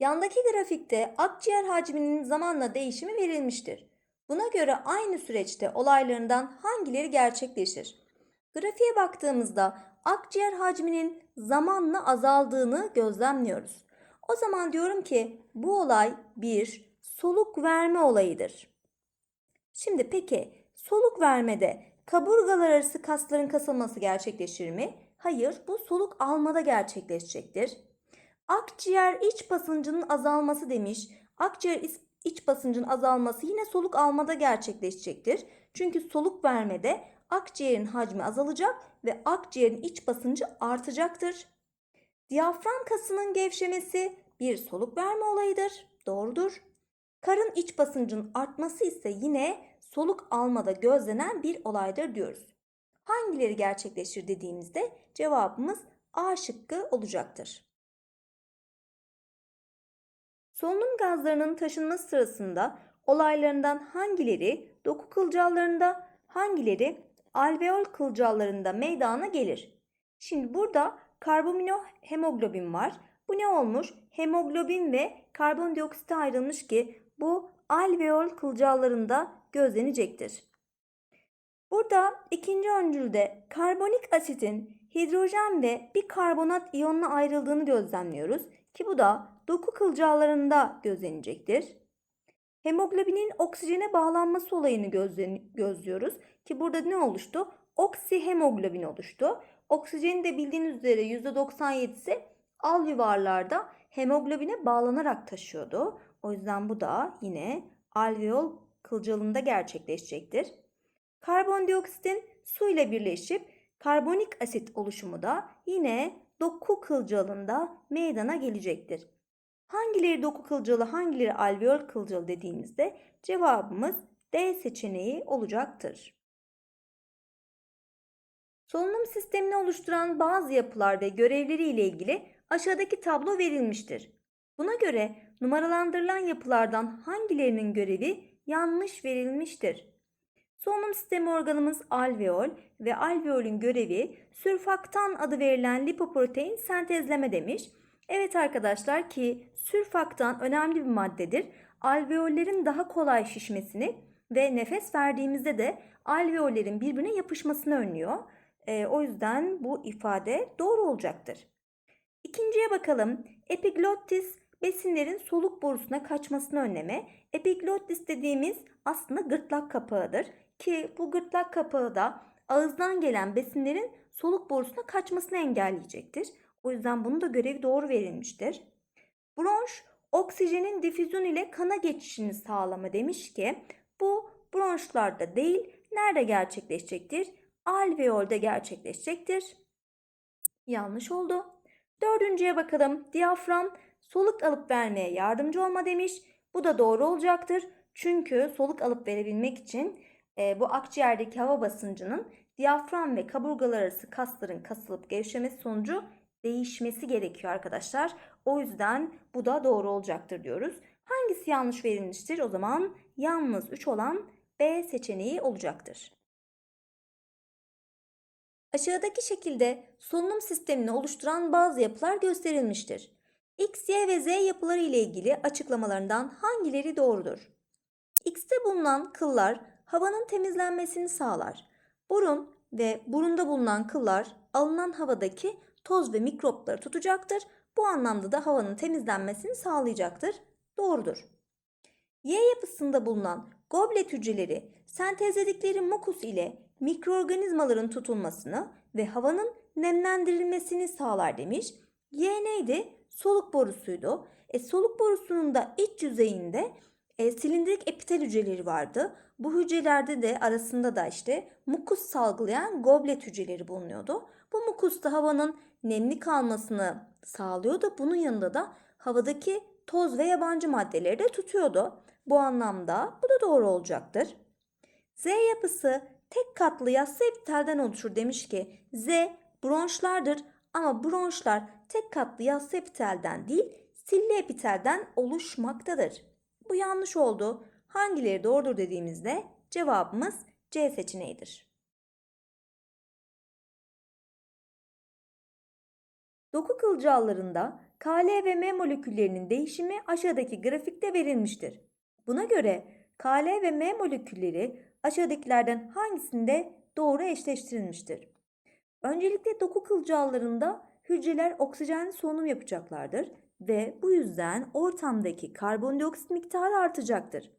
Yandaki grafikte akciğer hacminin zamanla değişimi verilmiştir. Buna göre aynı süreçte olaylarından hangileri gerçekleşir? Grafiğe baktığımızda akciğer hacminin zamanla azaldığını gözlemliyoruz. O zaman diyorum ki bu olay bir soluk verme olayıdır. Şimdi peki soluk vermede kaburgalar arası kasların kasılması gerçekleşir mi? Hayır, bu soluk almada gerçekleşecektir. Akciğer iç basıncının azalması demiş. Akciğer iç- basıncın azalması yine soluk almada gerçekleşecektir. Çünkü soluk vermede akciğerin hacmi azalacak ve akciğerin iç basıncı artacaktır. Diyafram kasının gevşemesi bir soluk verme olayıdır. Doğrudur. Karın iç basıncının artması ise yine soluk almada gözlenen bir olaydır diyoruz. Hangileri gerçekleşir dediğimizde cevabımız A şıkkı olacaktır. Solunum gazlarının taşınması sırasında olaylarından hangileri doku kılcallarında, hangileri alveol kılcallarında meydana gelir? Şimdi burada karbaminohemoglobin var. Bu ne olmuş? Hemoglobin ve karbondioksite ayrılmış ki bu alveol kılcallarında gözlenecektir. Burada ikinci öncülde karbonik asitin hidrojen ve bir karbonat iyonuna ayrıldığını gözlemliyoruz ki bu da doku kılcallarında gözlenecektir. Hemoglobinin oksijene bağlanması olayını gözlüyoruz ki burada ne oluştu? Oksihemoglobin oluştu. Oksijenin de bildiğiniz üzere %97'si alveolarlarda hemoglobine bağlanarak taşıyordu. O yüzden bu da yine alveol kılcalında gerçekleşecektir. Karbondioksitin su ile birleşip karbonik asit oluşumu da yine doku kılcalında meydana gelecektir. Hangileri doku kılcalı, hangileri alveol kılcalı dediğimizde cevabımız D seçeneği olacaktır. Solunum sistemini oluşturan bazı yapılar ve görevleri ile ilgili aşağıdaki tablo verilmiştir. Buna göre numaralandırılan yapılardan hangilerinin görevi yanlış verilmiştir? Solunum sistemi organımız alveol ve alveolün görevi sürfaktan adı verilen lipoprotein sentezleme demiş. Evet arkadaşlar ki sürfaktan önemli bir maddedir. Alveollerin daha kolay şişmesini ve nefes verdiğimizde de alveollerin birbirine yapışmasını önlüyor. Ee, o yüzden bu ifade doğru olacaktır. İkinciye bakalım. Epiglottis besinlerin soluk borusuna kaçmasını önleme. Epiglottis dediğimiz aslında gırtlak kapağıdır ki bu gırtlak kapağı da ağızdan gelen besinlerin soluk borusuna kaçmasını engelleyecektir. O yüzden bunun da görevi doğru verilmiştir. Bronş oksijenin difüzyon ile kana geçişini sağlama demiş ki bu bronşlarda değil nerede gerçekleşecektir? Alveolde gerçekleşecektir. Yanlış oldu. Dördüncüye bakalım. Diyafram soluk alıp vermeye yardımcı olma demiş. Bu da doğru olacaktır. Çünkü soluk alıp verebilmek için e, bu akciğerdeki hava basıncının diyafram ve kaburgalar arası kasların kasılıp gevşemesi sonucu değişmesi gerekiyor arkadaşlar. O yüzden bu da doğru olacaktır diyoruz. Hangisi yanlış verilmiştir? O zaman yalnız 3 olan B seçeneği olacaktır. Aşağıdaki şekilde solunum sistemini oluşturan bazı yapılar gösterilmiştir. X, Y ve Z yapıları ile ilgili açıklamalarından hangileri doğrudur? X'te bulunan kıllar havanın temizlenmesini sağlar. Burun ve burunda bulunan kıllar alınan havadaki toz ve mikropları tutacaktır. Bu anlamda da havanın temizlenmesini sağlayacaktır. Doğrudur. Y yapısında bulunan goblet hücreleri sentezledikleri mukus ile mikroorganizmaların tutulmasını ve havanın nemlendirilmesini sağlar demiş. Y neydi? Soluk borusuydu. E, soluk borusunun da iç yüzeyinde e, silindirik epitel hücreleri vardı. Bu hücrelerde de arasında da işte mukus salgılayan goblet hücreleri bulunuyordu. Bu mukus da havanın nemli kalmasını sağlıyordu. Bunun yanında da havadaki toz ve yabancı maddeleri de tutuyordu. Bu anlamda bu da doğru olacaktır. Z yapısı tek katlı yassı epitelden oluşur demiş ki Z bronşlardır ama bronşlar tek katlı yassı epitelden değil silli epitelden oluşmaktadır. Bu yanlış oldu. Hangileri doğrudur dediğimizde cevabımız C seçeneğidir. Doku kılcallarında Kl ve M moleküllerinin değişimi aşağıdaki grafikte verilmiştir. Buna göre Kl ve M molekülleri aşağıdakilerden hangisinde doğru eşleştirilmiştir? Öncelikle doku kılcallarında hücreler oksijenli solunum yapacaklardır ve bu yüzden ortamdaki karbondioksit miktarı artacaktır.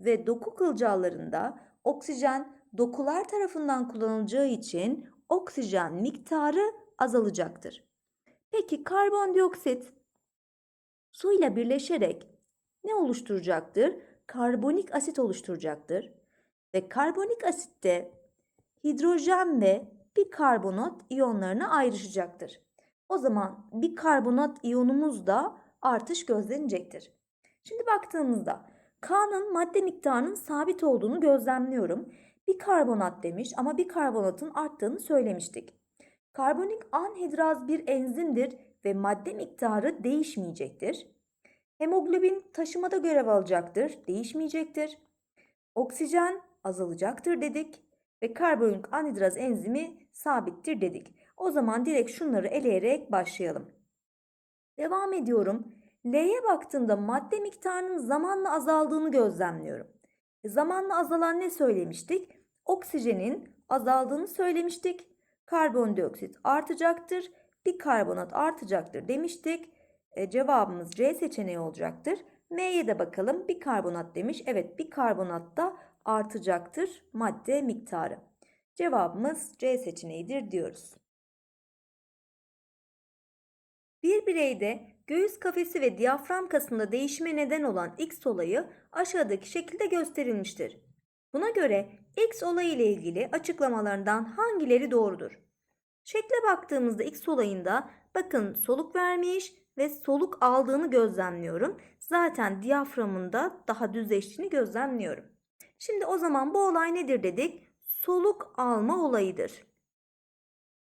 Ve doku kılcallarında oksijen dokular tarafından kullanılacağı için oksijen miktarı azalacaktır. Peki karbondioksit su ile birleşerek ne oluşturacaktır? Karbonik asit oluşturacaktır. Ve karbonik asitte hidrojen ve bikarbonat iyonlarına ayrışacaktır. O zaman bikarbonat iyonumuz da artış gözlenecektir. Şimdi baktığımızda K'nın madde miktarının sabit olduğunu gözlemliyorum. Bikarbonat demiş ama bikarbonatın arttığını söylemiştik. Karbonik anhidraz bir enzimdir ve madde miktarı değişmeyecektir. Hemoglobin taşımada görev alacaktır, değişmeyecektir. Oksijen azalacaktır dedik ve karbonik anhidraz enzimi sabittir dedik. O zaman direkt şunları eleyerek başlayalım. Devam ediyorum. L'ye baktığımda madde miktarının zamanla azaldığını gözlemliyorum. E, zamanla azalan ne söylemiştik? Oksijenin azaldığını söylemiştik. Karbondioksit artacaktır. Bikarbonat artacaktır demiştik. E, cevabımız C seçeneği olacaktır. M'ye de bakalım. Bikarbonat demiş. Evet bikarbonat da artacaktır madde miktarı. Cevabımız C seçeneğidir diyoruz. Bir bireyde göğüs kafesi ve diyafram kasında değişime neden olan X olayı aşağıdaki şekilde gösterilmiştir. Buna göre X olayı ile ilgili açıklamalarından hangileri doğrudur? Şekle baktığımızda X olayında bakın soluk vermiş ve soluk aldığını gözlemliyorum. Zaten diyaframında daha düzleştiğini gözlemliyorum. Şimdi o zaman bu olay nedir dedik? Soluk alma olayıdır.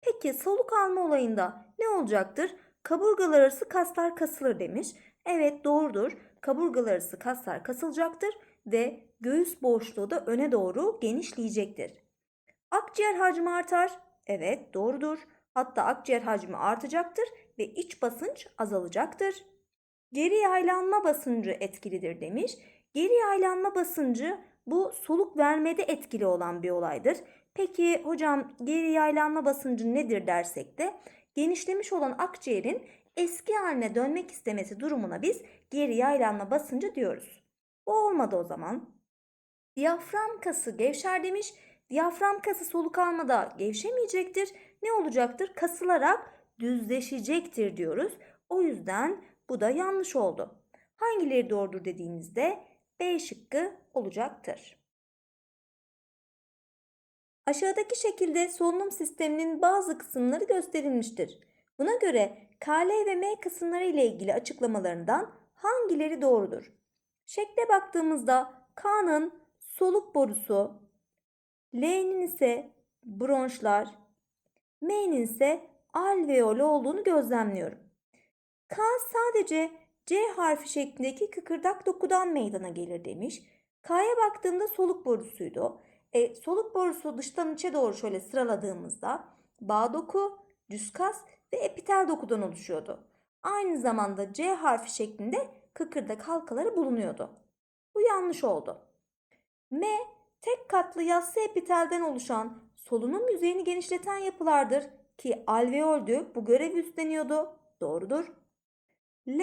Peki soluk alma olayında ne olacaktır? Kaburgalar arası kaslar kasılır demiş. Evet doğrudur. Kaburgalar arası kaslar kasılacaktır ve göğüs boşluğu da öne doğru genişleyecektir. Akciğer hacmi artar. Evet doğrudur. Hatta akciğer hacmi artacaktır ve iç basınç azalacaktır. Geri yaylanma basıncı etkilidir demiş. Geri yaylanma basıncı bu soluk vermede etkili olan bir olaydır. Peki hocam geri yaylanma basıncı nedir dersek de genişlemiş olan akciğerin eski haline dönmek istemesi durumuna biz geri yaylanma basıncı diyoruz. Bu olmadı o zaman. Diyafram kası gevşer demiş. Diyafram kası soluk almada gevşemeyecektir. Ne olacaktır? Kasılarak düzleşecektir diyoruz. O yüzden bu da yanlış oldu. Hangileri doğrudur dediğimizde B şıkkı olacaktır. Aşağıdaki şekilde solunum sisteminin bazı kısımları gösterilmiştir. Buna göre KL ve M kısımları ile ilgili açıklamalarından hangileri doğrudur? Şekle baktığımızda K'nın soluk borusu, L'nin ise bronşlar, M'nin ise alveoli olduğunu gözlemliyorum. K sadece C harfi şeklindeki kıkırdak dokudan meydana gelir demiş. K'ya baktığımda soluk borusuydu. E, soluk borusu dıştan içe doğru şöyle sıraladığımızda bağ doku, düz kas ve epitel dokudan oluşuyordu. Aynı zamanda C harfi şeklinde kıkırdak halkaları bulunuyordu. Bu yanlış oldu. M tek katlı yassı epitelden oluşan solunum yüzeyini genişleten yapılardır ki alveoldü bu görevi üstleniyordu. Doğrudur. L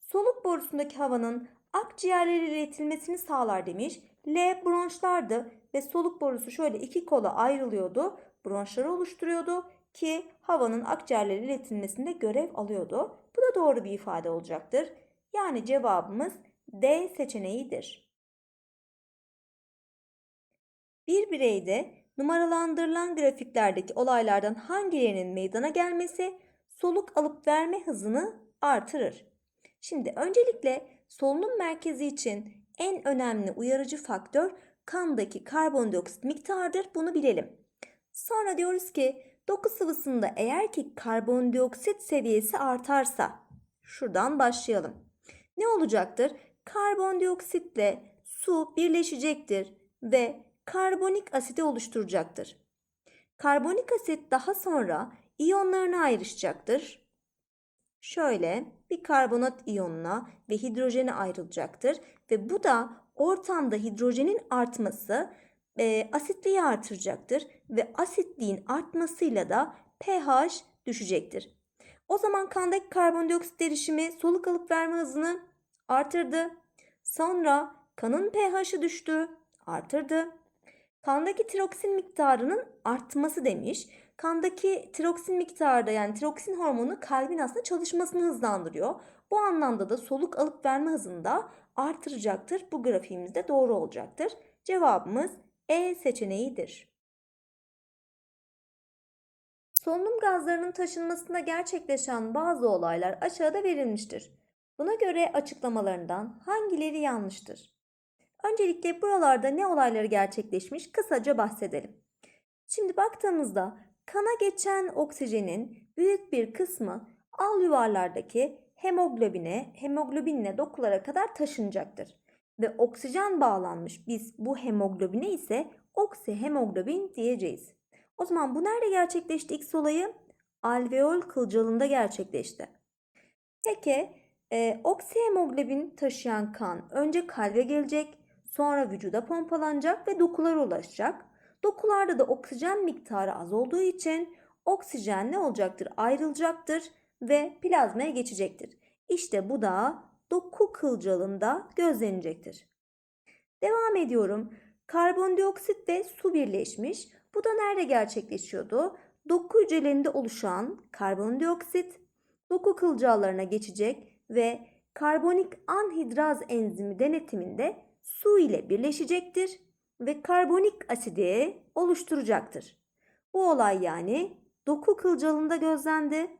soluk borusundaki havanın akciğerlere iletilmesini sağlar demiş. L bronşlardı ve soluk borusu şöyle iki kola ayrılıyordu. Bronşları oluşturuyordu ki havanın akciğerlere iletilmesinde görev alıyordu. Bu da doğru bir ifade olacaktır. Yani cevabımız D seçeneğidir. Bir bireyde numaralandırılan grafiklerdeki olaylardan hangilerinin meydana gelmesi soluk alıp verme hızını artırır. Şimdi öncelikle solunum merkezi için en önemli uyarıcı faktör kandaki karbondioksit miktarıdır. Bunu bilelim. Sonra diyoruz ki doku sıvısında eğer ki karbondioksit seviyesi artarsa şuradan başlayalım. Ne olacaktır? Karbondioksitle su birleşecektir ve karbonik asidi oluşturacaktır. Karbonik asit daha sonra iyonlarına ayrışacaktır. şöyle bir karbonat iyonuna ve hidrojene ayrılacaktır. Ve bu da ortamda hidrojenin artması e, asitliği artıracaktır. Ve asitliğin artmasıyla da pH düşecektir. O zaman kandaki karbondioksit derişimi soluk alıp verme hızını artırdı. Sonra kanın pH'i düştü, artırdı. Kandaki tiroksin miktarının artması demiş. Kandaki tiroksin miktarı da yani tiroksin hormonu kalbin aslında çalışmasını hızlandırıyor. Bu anlamda da soluk alıp verme hızını da artıracaktır. Bu grafiğimizde doğru olacaktır. Cevabımız E seçeneğidir. Solunum gazlarının taşınmasında gerçekleşen bazı olaylar aşağıda verilmiştir. Buna göre açıklamalarından hangileri yanlıştır? Öncelikle buralarda ne olayları gerçekleşmiş kısaca bahsedelim. Şimdi baktığımızda kana geçen oksijenin büyük bir kısmı al yuvarlardaki hemoglobine, hemoglobinle dokulara kadar taşınacaktır. Ve oksijen bağlanmış biz bu hemoglobine ise oksihemoglobin diyeceğiz. O zaman bu nerede gerçekleşti X olayı? Alveol kılcalında gerçekleşti. Peki e, oksihemoglobin taşıyan kan önce kalbe gelecek, sonra vücuda pompalanacak ve dokulara ulaşacak. Dokularda da oksijen miktarı az olduğu için oksijen ne olacaktır? Ayrılacaktır ve plazmaya geçecektir. İşte bu da doku kılcalında gözlenecektir. Devam ediyorum. Karbondioksit ve su birleşmiş. Bu da nerede gerçekleşiyordu? Doku hücrelerinde oluşan karbondioksit doku kılcallarına geçecek ve karbonik anhidraz enzimi denetiminde su ile birleşecektir ve karbonik asidi oluşturacaktır. Bu olay yani doku kılcalında gözlendi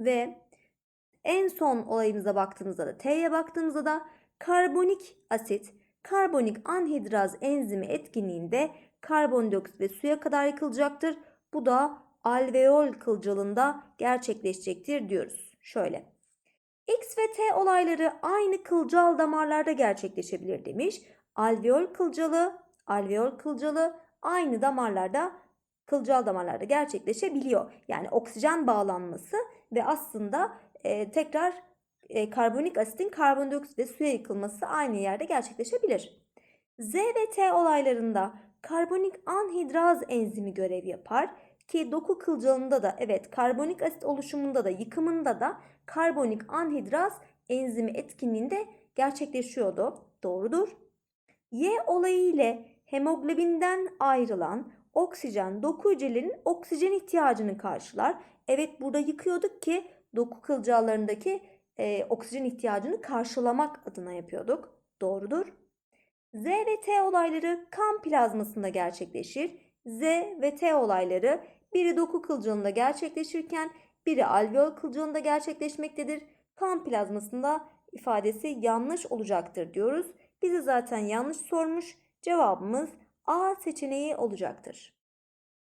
ve en son olayımıza baktığımızda da T'ye baktığımızda da karbonik asit karbonik anhidraz enzimi etkinliğinde karbondioksit ve suya kadar yıkılacaktır. Bu da alveol kılcalında gerçekleşecektir diyoruz. Şöyle. X ve T olayları aynı kılcal damarlarda gerçekleşebilir demiş. Alveol kılcalı, alveol kılcalı aynı damarlarda kılcal damarlarda gerçekleşebiliyor. Yani oksijen bağlanması ve aslında e, tekrar e, karbonik asitin karbondioksit ve suya yıkılması aynı yerde gerçekleşebilir. Z ve T olaylarında karbonik anhidraz enzimi görev yapar ki doku kılcalında da evet karbonik asit oluşumunda da yıkımında da karbonik anhidraz enzimi etkinliğinde gerçekleşiyordu. Doğrudur. Y olayı ile hemoglobinden ayrılan oksijen doku hücrelerinin oksijen ihtiyacını karşılar. Evet burada yıkıyorduk ki doku kılcallarındaki e, oksijen ihtiyacını karşılamak adına yapıyorduk. Doğrudur. Z ve T olayları kan plazmasında gerçekleşir. Z ve T olayları biri doku kılcalında gerçekleşirken biri alveol kılcalında gerçekleşmektedir. Kan plazmasında ifadesi yanlış olacaktır diyoruz. Bize zaten yanlış sormuş. Cevabımız A seçeneği olacaktır.